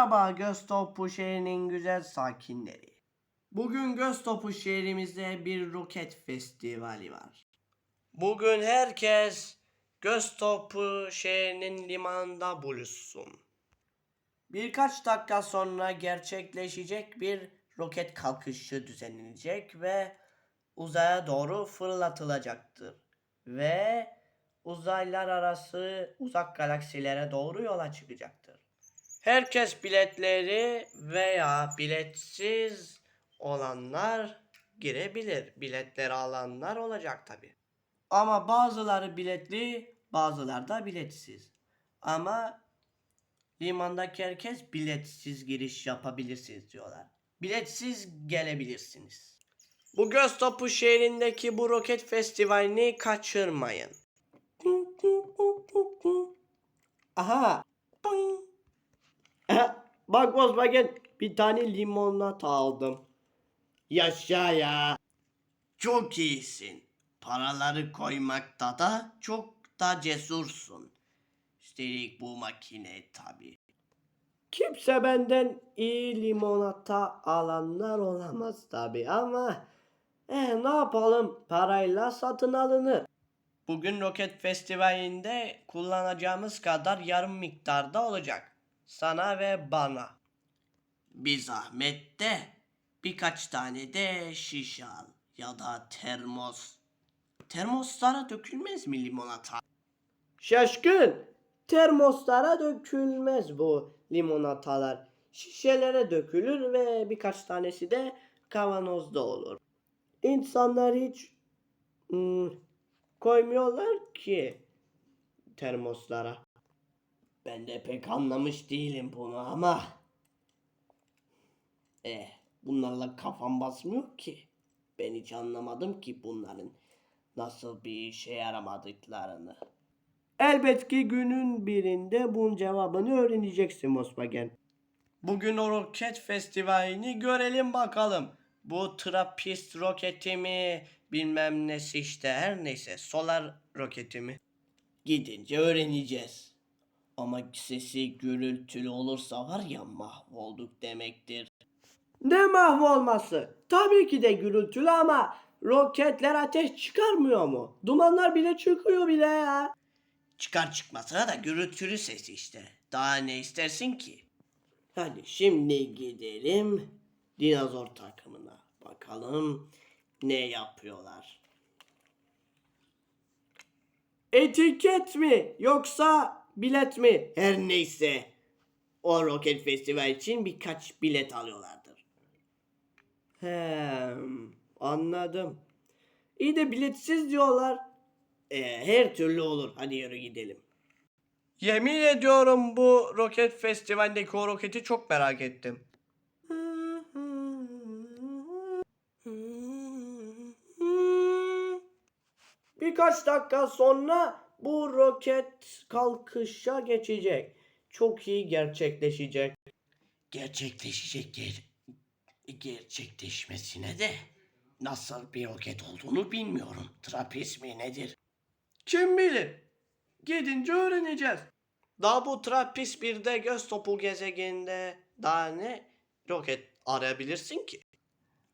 Merhaba Göztopu şehrinin güzel sakinleri. Bugün Göztopu şehrimizde bir roket festivali var. Bugün herkes Göztopu şehrinin limanında buluşsun. Birkaç dakika sonra gerçekleşecek bir roket kalkışı düzenlenecek ve uzaya doğru fırlatılacaktır. Ve uzaylar arası uzak galaksilere doğru yola çıkacaktır. Herkes biletleri veya biletsiz olanlar girebilir. Biletleri alanlar olacak tabi. Ama bazıları biletli, bazıları da biletsiz. Ama limandaki herkes biletsiz giriş yapabilirsiniz diyorlar. Biletsiz gelebilirsiniz. Bu Göztopu şehrindeki bu roket festivalini kaçırmayın. Aha. Bak Volkswagen bir tane limonata aldım. Yaşa ya. Çok iyisin. Paraları koymakta da çok da cesursun. Üstelik bu makine tabi. Kimse benden iyi limonata alanlar olamaz tabi ama eh, ne yapalım parayla satın alınır. Bugün roket festivalinde kullanacağımız kadar yarım miktarda olacak. Sana ve bana. Bir zahmet de birkaç tane de şişe al ya da termos. Termoslara dökülmez mi limonata? Şaşkın! Termoslara dökülmez bu limonatalar. Şişelere dökülür ve birkaç tanesi de kavanozda olur. İnsanlar hiç hmm, koymuyorlar ki termoslara. Ben de pek anlamış değilim bunu ama. Eh, bunlarla kafam basmıyor ki. Ben hiç anlamadım ki bunların nasıl bir işe yaramadıklarını. Elbet ki günün birinde bunun cevabını öğreneceksin Volkswagen. Bugün o roket festivalini görelim bakalım. Bu trapist roketi mi bilmem nesi işte her neyse solar roketi mi? Gidince öğreneceğiz. Ama sesi gürültülü olursa var ya mahvolduk demektir. Ne mahvolması? Tabii ki de gürültülü ama roketler ateş çıkarmıyor mu? Dumanlar bile çıkıyor bile ya. Çıkar çıkmasına da gürültülü sesi işte. Daha ne istersin ki? Hadi şimdi gidelim dinozor takımına. Bakalım ne yapıyorlar. Etiket mi yoksa bilet mi? Her neyse. O roket festival için birkaç bilet alıyorlardır. He, anladım. İyi de biletsiz diyorlar. E, her türlü olur. Hadi yürü gidelim. Yemin ediyorum bu roket festivalindeki o roketi çok merak ettim. Birkaç dakika sonra bu roket kalkışa geçecek. Çok iyi gerçekleşecek. Gerçekleşecek ger gerçekleşmesine de nasıl bir roket olduğunu bilmiyorum. Trapez mi nedir? Kim bilir? Gidince öğreneceğiz. Daha bu Trappist 1'de göz topu gezegeninde daha ne roket arayabilirsin ki?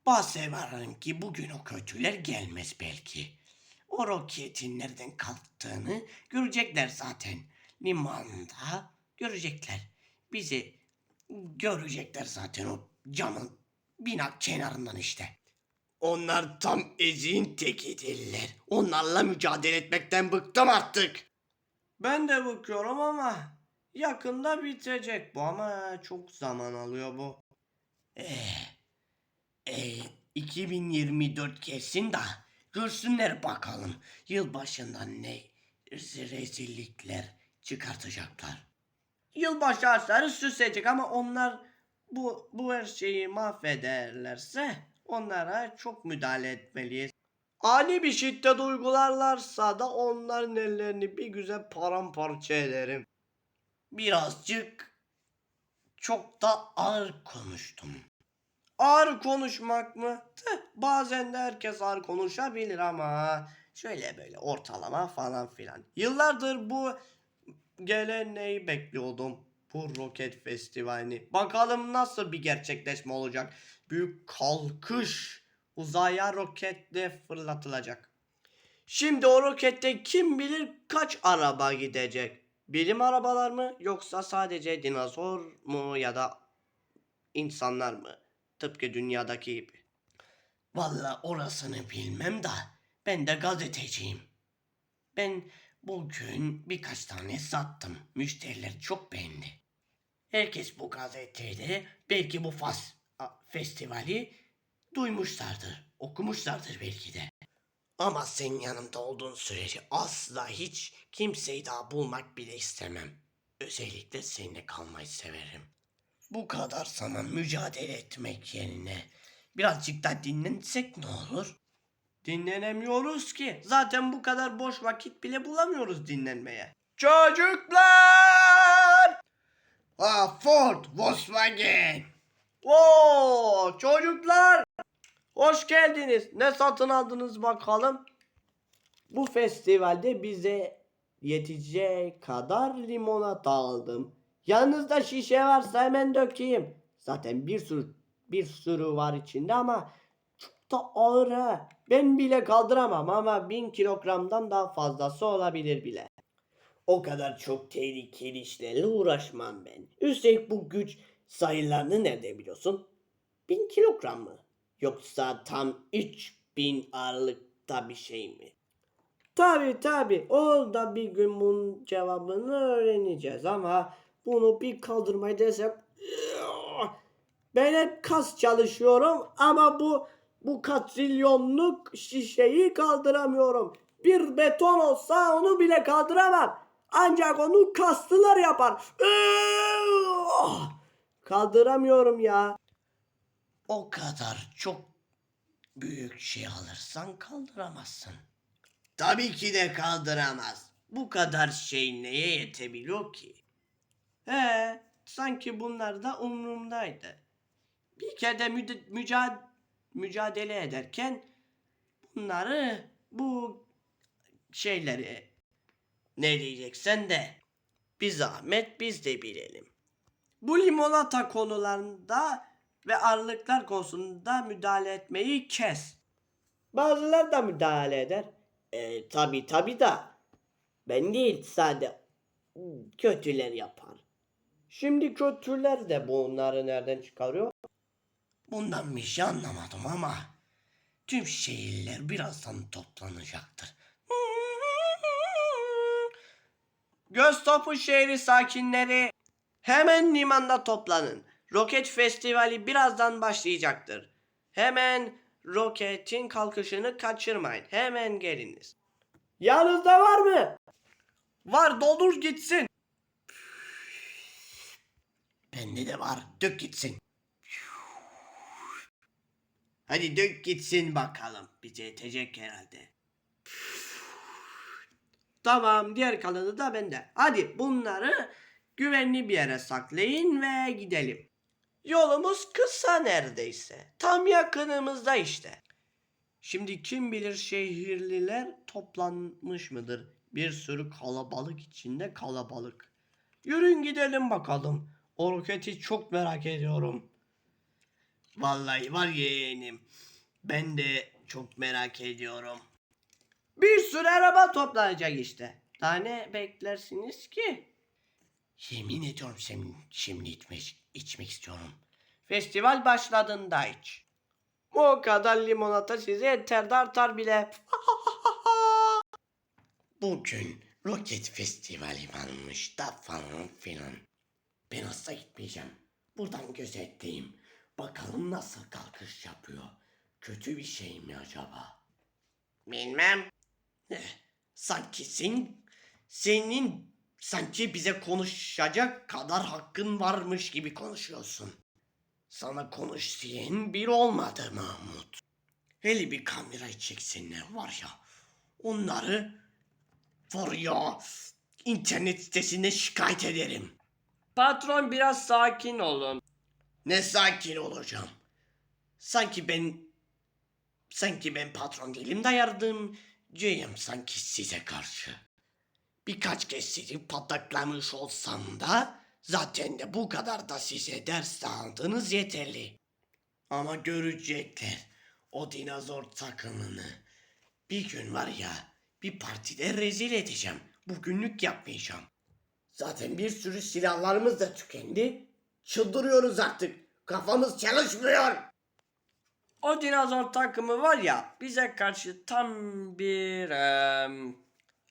Bazı varım ki bugün o kötüler gelmez belki. O roketin nereden kalktığını görecekler zaten. Limanda görecekler. Bizi görecekler zaten o camın bina kenarından işte. Onlar tam eziğin tekidirler. Onlarla mücadele etmekten bıktım artık. Ben de bakıyorum ama yakında bitecek bu ama çok zaman alıyor bu. Eh, eh, 2024 kesin de görsünler bakalım yılbaşından ne rezillikler çıkartacaklar. Yılbaşı ağaçları süsecek ama onlar bu, bu her şeyi mahvederlerse onlara çok müdahale etmeliyiz. Ani bir şiddet uygularlarsa da onların ellerini bir güzel paramparça ederim. Birazcık çok da ağır konuştum. Ağır konuşmak mı? Tüh, bazen de herkes ağır konuşabilir ama şöyle böyle ortalama falan filan. Yıllardır bu geleneği bekliyordum. bu roket festivalini. Bakalım nasıl bir gerçekleşme olacak. Büyük kalkış uzaya roketle fırlatılacak. Şimdi o rokette kim bilir kaç araba gidecek. Bilim arabalar mı yoksa sadece dinozor mu ya da insanlar mı? Tıpkı dünyadaki gibi. Valla orasını bilmem da ben de gazeteciyim. Ben bugün birkaç tane sattım. Müşteriler çok beğendi. Herkes bu gazeteyle belki bu fas festivali duymuşlardır, okumuşlardır belki de. Ama senin yanımda olduğun sürece asla hiç kimseyi daha bulmak bile istemem. Özellikle seninle kalmayı severim. Bu kadar sana mücadele etmek yerine birazcık da dinlensek ne olur? Dinlenemiyoruz ki. Zaten bu kadar boş vakit bile bulamıyoruz dinlenmeye. Çocuklar! Ah Ford, Volkswagen. Oo, çocuklar! Hoş geldiniz. Ne satın aldınız bakalım? Bu festivalde bize yetecek kadar limonata aldım. Yanınızda şişe varsa hemen dökeyim. Zaten bir sürü bir sürü var içinde ama çok da ağır ha. Ben bile kaldıramam ama bin kilogramdan daha fazlası olabilir bile. O kadar çok tehlikeli işlerle uğraşmam ben. Üstelik bu güç sayılarını nerede biliyorsun? Bin kilogram mı? Yoksa tam 3000 ağırlıkta bir şey mi? Tabi tabi. Orada bir gün bunun cevabını öğreneceğiz ama bunu bir kaldırmayı desem ben hep kas çalışıyorum ama bu bu katrilyonluk şişeyi kaldıramıyorum. Bir beton olsa onu bile kaldıramam. Ancak onu kaslılar yapar. Kaldıramıyorum ya. O kadar çok büyük şey alırsan kaldıramazsın. Tabii ki de kaldıramaz. Bu kadar şey neye yetebiliyor ki? He, sanki bunlar da umrumdaydı. Bir kere de müca- mücadele ederken bunları bu şeyleri ne diyeceksen de bir zahmet biz de bilelim. Bu limonata konularında ve ağırlıklar konusunda müdahale etmeyi kes. Bazıları da müdahale eder. E, tabi tabi da ben değil sade kötüler yapar. Şimdi kötüler de bunları nereden çıkarıyor? Bundan bir şey anlamadım ama tüm şehirler birazdan toplanacaktır. Göztopu şehri sakinleri hemen limanda toplanın. Roket festivali birazdan başlayacaktır. Hemen roketin kalkışını kaçırmayın. Hemen geliniz. Yanınızda var mı? Var doldur gitsin. Bende de var. Dök gitsin. Hadi dök gitsin bakalım. Bize yetecek herhalde. Tamam diğer kalanı da bende. Hadi bunları güvenli bir yere saklayın ve gidelim. Yolumuz kısa neredeyse. Tam yakınımızda işte. Şimdi kim bilir şehirliler toplanmış mıdır? Bir sürü kalabalık içinde kalabalık. Yürüyün gidelim bakalım. O roketi çok merak ediyorum. Vallahi var yeğenim. Ben de çok merak ediyorum. Bir sürü araba toplanacak işte. Daha ne beklersiniz ki? Yemin ediyorum şimdi, şimdi içmek, içmek istiyorum. Festival başladığında iç. Bu kadar limonata size yeter de bile. Bugün roket festivali varmış da falan filan. Ben asla gitmeyeceğim. Buradan gözetleyeyim. Bakalım nasıl kalkış yapıyor. Kötü bir şey mi acaba? Bilmem. Eh, sanki sen, senin sanki bize konuşacak kadar hakkın varmış gibi konuşuyorsun. Sana konuş diyen bir olmadı Mahmut. Hele bir kamerayı çeksinler var ya. Onları var ya internet sitesine şikayet ederim. Patron biraz sakin olun. Ne sakin olacağım. Sanki ben sanki ben patron değilim de yardımcıyım sanki size karşı. Birkaç kez sizi pataklamış olsam da Zaten de bu kadar da size ders dağıldınız yeterli. Ama görecekler o dinozor takımını. Bir gün var ya bir partide rezil edeceğim. Bugünlük yapmayacağım. Zaten bir sürü silahlarımız da tükendi. Çıldırıyoruz artık. Kafamız çalışmıyor. O dinozor takımı var ya bize karşı tam bir em,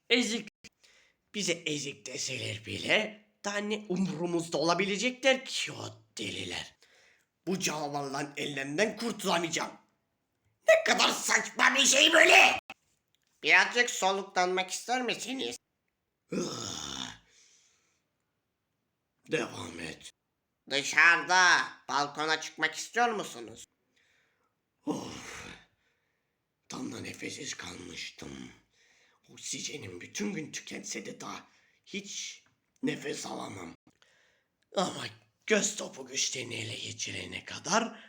ezik. Bize ezik deseler bile daha ne umurumuzda olabilecekler ki o deliler. Bu canavarların ellerinden kurtulamayacağım. Ne kadar saçma bir şey böyle. Birazcık soluklanmak ister misiniz? Devam et. Dışarıda balkona çıkmak istiyor musunuz? Of. Tam da nefessiz kalmıştım. Oksijenim bütün gün tükense de daha hiç nefes alamam. Ama göz topu güçlerini ele geçirene kadar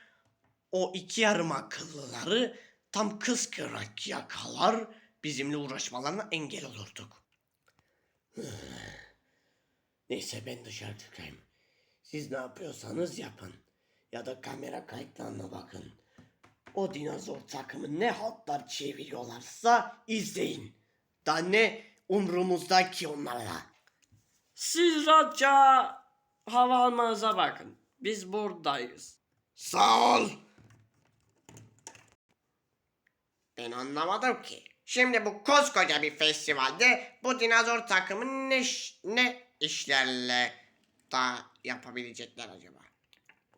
o iki yarım akıllıları tam kıskırak yakalar bizimle uğraşmalarına engel olurduk. Neyse ben dışarı çıkayım. Siz ne yapıyorsanız yapın. Ya da kamera kayıtlarına bakın. O dinozor takımı ne haltlar çeviriyorlarsa izleyin. Da ne umrumuzda ki onlarla. Siz rahatça hava almanıza bakın. Biz buradayız. Sağ ol. Ben anlamadım ki. Şimdi bu koskoca bir festivalde bu dinozor takımı ne, ne işlerle da yapabilecekler acaba?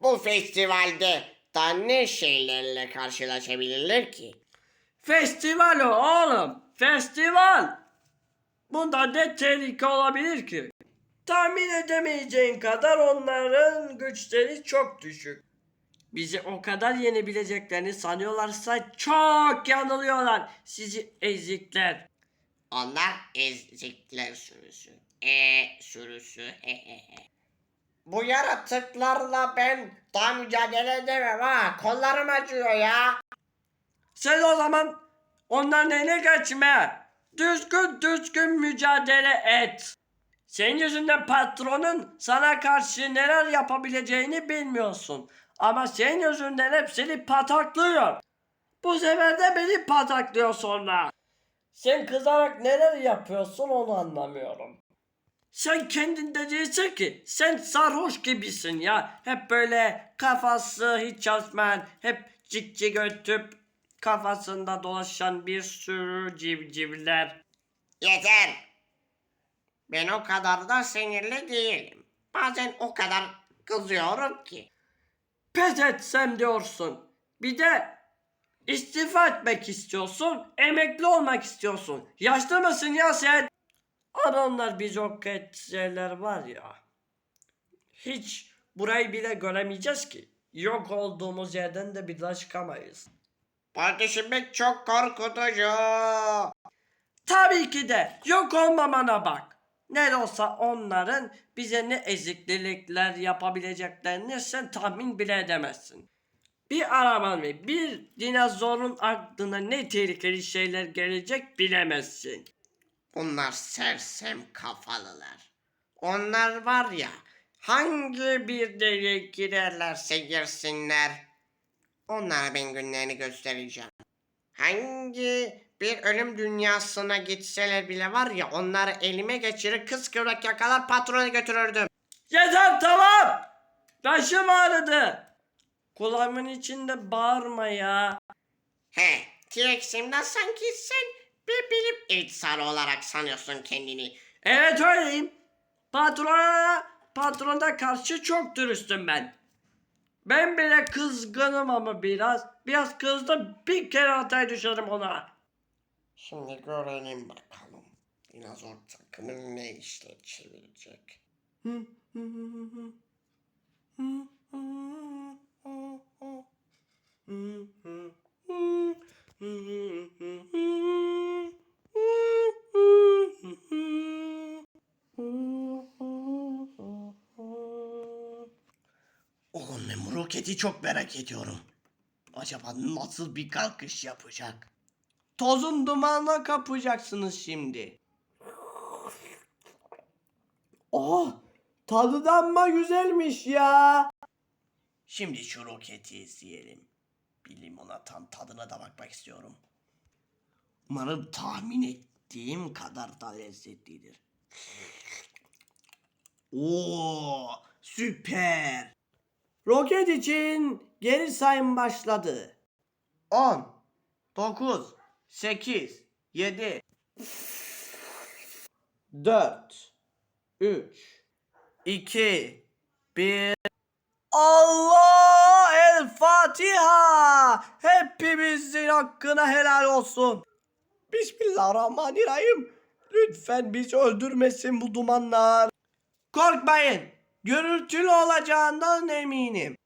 Bu festivalde da ne şeylerle karşılaşabilirler ki? Festival o oğlum. Festival. Bunda ne tehlike olabilir ki? Tahmin edemeyeceğin kadar onların güçleri çok düşük. Bizi o kadar yenebileceklerini sanıyorlarsa çok yanılıyorlar. Sizi ezikler. Onlar ezikler sürüsü. E sürüsü. Bu yaratıklarla ben daha mücadele edemem ha. Kollarım acıyor ya. Sen o zaman onların eline geçme. Düzgün düzgün mücadele et. Senin yüzünden patronun sana karşı neler yapabileceğini bilmiyorsun. Ama senin yüzünden hepsini pataklıyor. Bu sefer de beni pataklıyor sonra. Sen kızarak neler yapıyorsun onu anlamıyorum. Sen kendinde değilsin ki. Sen sarhoş gibisin ya. Hep böyle kafası hiç çalışmayan, hep cik cik ötüp kafasında dolaşan bir sürü civcivler. Yeter. Ben o kadar da sinirli değilim. Bazen o kadar kızıyorum ki. Pes etsem diyorsun. Bir de istifa etmek istiyorsun, emekli olmak istiyorsun. Yaşlı mısın ya sen? Ama onlar bir roket şeyler var ya. Hiç burayı bile göremeyeceğiz ki. Yok olduğumuz yerden de bir daha çıkamayız. Düşünmek çok korkutucu. Tabii ki de yok olmamana bak. Ne olsa onların bize ne eziklilikler yapabileceklerini sen tahmin bile edemezsin. Bir araban ve bir dinozorun aklına ne tehlikeli şeyler gelecek bilemezsin. Bunlar sersem kafalılar. Onlar var ya hangi bir deliğe girerlerse girsinler. Onlara ben günlerini göstereceğim. Hangi bir ölüm dünyasına gitseler bile var ya onları elime geçirir kıskıvrak yakalar patrona götürürdüm. Yeter tamam. Başım ağrıdı. Kulağımın içinde bağırma ya. He, T-Rex'imden sanki sen bir bilim insanı olarak sanıyorsun kendini. Evet öyleyim. Patrona, patrona karşı çok dürüstüm ben. Ben bile kızgınım ama biraz. Biraz kızdım bir kere hataya düşerim ona. Şimdi görelim bakalım. Dinozor takımı ne işle çevirecek. Oğlum ben roketi çok merak ediyorum. Acaba nasıl bir kalkış yapacak? Tozun dumanına kapacaksınız şimdi. Oh! Tadı da amma güzelmiş ya. Şimdi şu roketi izleyelim. Bir limonatan tadına da bakmak istiyorum. Umarım tahmin ettiğim kadar da lezzetlidir. Oo, süper. Roket için geri sayım başladı. 10 9 8 7 4 3 2 1 Allah el Fatiha. Hepimizin hakkına helal olsun. Bismillahirrahmanirrahim. Lütfen bizi öldürmesin bu dumanlar. Korkmayın. Gürültülü olacağından eminim.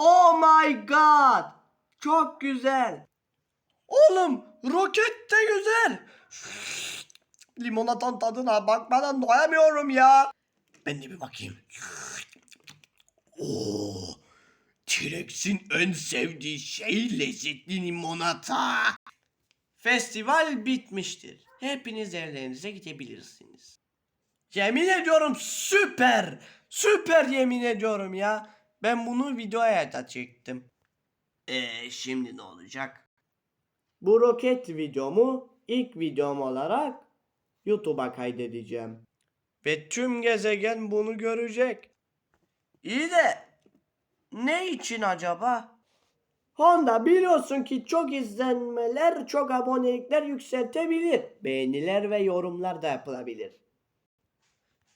Oh my god. Çok güzel. Oğlum roket de güzel. Limonatan tadına bakmadan doyamıyorum ya. Ben de bir bakayım. Oo, T-Rex'in en sevdiği şey lezzetli limonata. Festival bitmiştir. Hepiniz evlerinize gidebilirsiniz. Yemin ediyorum süper. Süper yemin ediyorum ya. Ben bunu videoya da çektim. Eee şimdi ne olacak? Bu roket videomu ilk videom olarak YouTube'a kaydedeceğim. Ve tüm gezegen bunu görecek. İyi de ne için acaba? Honda biliyorsun ki çok izlenmeler, çok abonelikler yükseltebilir. Beğeniler ve yorumlar da yapılabilir.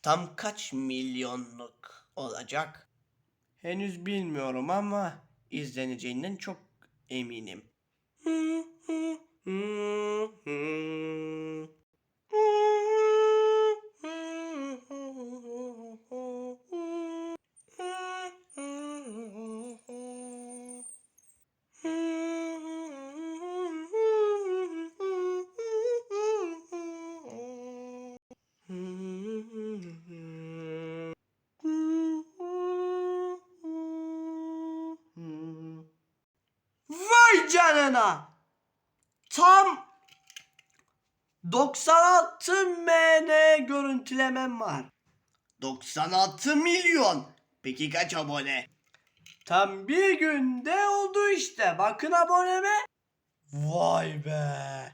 Tam kaç milyonluk olacak? Henüz bilmiyorum ama izleneceğinden çok eminim. Canına! Tam 96 MN görüntülemem var. 96 milyon. Peki kaç abone? Tam bir günde oldu işte. Bakın aboneme. Vay be.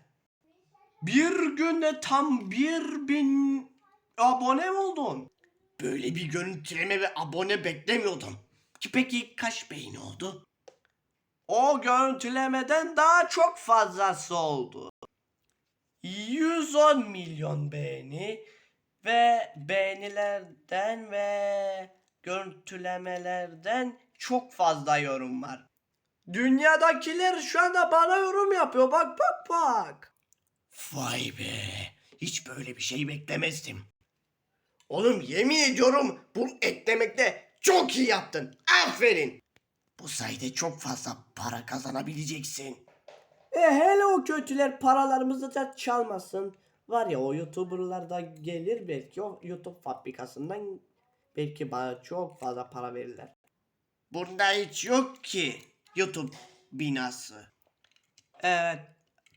Bir günde tam bir bin abone oldun? Böyle bir görüntüleme ve abone beklemiyordum. Ki peki kaç beğeni oldu? O görüntülemeden daha çok fazlası oldu. 110 milyon beğeni ve beğenilerden ve görüntülemelerden çok fazla yorum var. Dünyadakiler şu anda bana yorum yapıyor. Bak bak bak. Vay be. Hiç böyle bir şey beklemezdim. Oğlum yemin ediyorum bunu eklemekte çok iyi yaptın. Aferin. Bu sayede çok fazla para kazanabileceksin. E hele o kötüler paralarımızı da çalmasın. Var ya o youtuberlar da gelir belki o YouTube fabrikasından belki bana çok fazla para verirler. Bunda hiç yok ki YouTube binası. Evet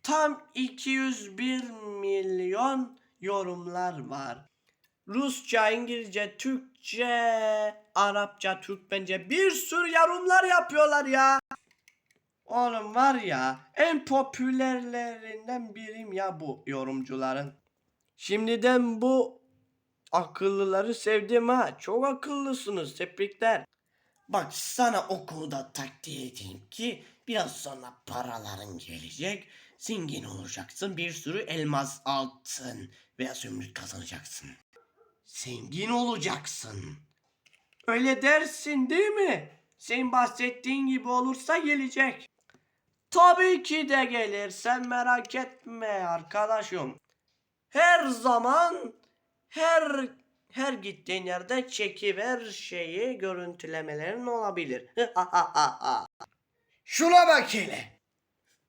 tam 201 milyon yorumlar var. Rusça, İngilizce, Türkçe, Arapça, Türkmence bir sürü yorumlar yapıyorlar ya. Oğlum var ya en popülerlerinden birim ya bu yorumcuların. Şimdiden bu akıllıları sevdim ha. Çok akıllısınız. Tebrikler. Bak sana o konuda takdir edeyim ki biraz sonra paraların gelecek. Zengin olacaksın. Bir sürü elmas, altın veya zümrüt kazanacaksın. Zengin olacaksın. Öyle dersin değil mi? Senin bahsettiğin gibi olursa gelecek. Tabii ki de gelir. Sen merak etme arkadaşım. Her zaman her her gittiğin yerde çekiver şeyi görüntülemelerin olabilir. Şuna bak hele.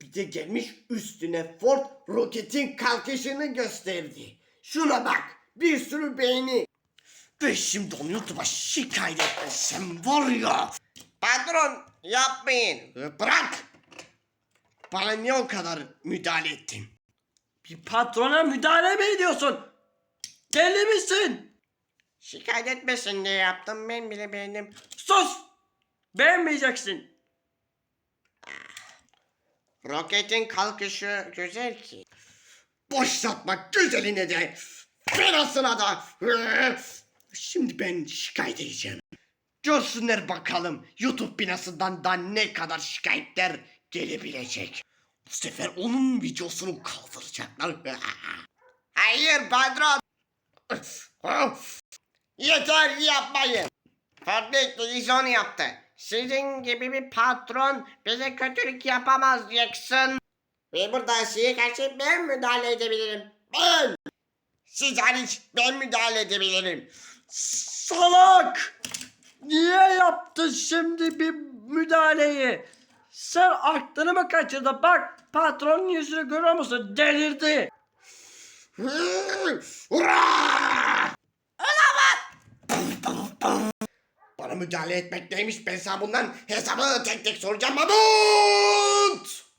Bir de gelmiş üstüne Ford roketin kalkışını gösterdi. Şuna bak. Bir sürü beğeni. Ve şimdi onu YouTube'a şikayet etmesem var ya. Patron yapmayın. Bırak. Bana niye o kadar müdahale ettin? Bir patrona müdahale mi ediyorsun? Deli misin? Şikayet etmesin diye yaptım ben bile beğendim. Sus! Beğenmeyeceksin. Roketin kalkışı güzel ki. Başlatma güzeline de. Fenasına da. Şimdi ben şikayet edeceğim. Görsünler bakalım YouTube binasından da ne kadar şikayetler gelebilecek. Bu sefer onun videosunu kaldıracaklar. Hayır patron. Yeter yapmayın. Ford televizyon yaptı. Sizin gibi bir patron bize kötülük yapamaz Jackson. Ve burada size karşı ben müdahale edebilirim. Ben. Siz hariç ben müdahale edebilirim. Salak! Niye yaptın şimdi bir müdahaleyi? Sen aklını mı kaçırdın? Bak patronun yüzünü görüyor musun? Delirdi. Hurra! Bana müdahale etmek neymiş ben sana bundan hesabını tek tek soracağım Mahmut!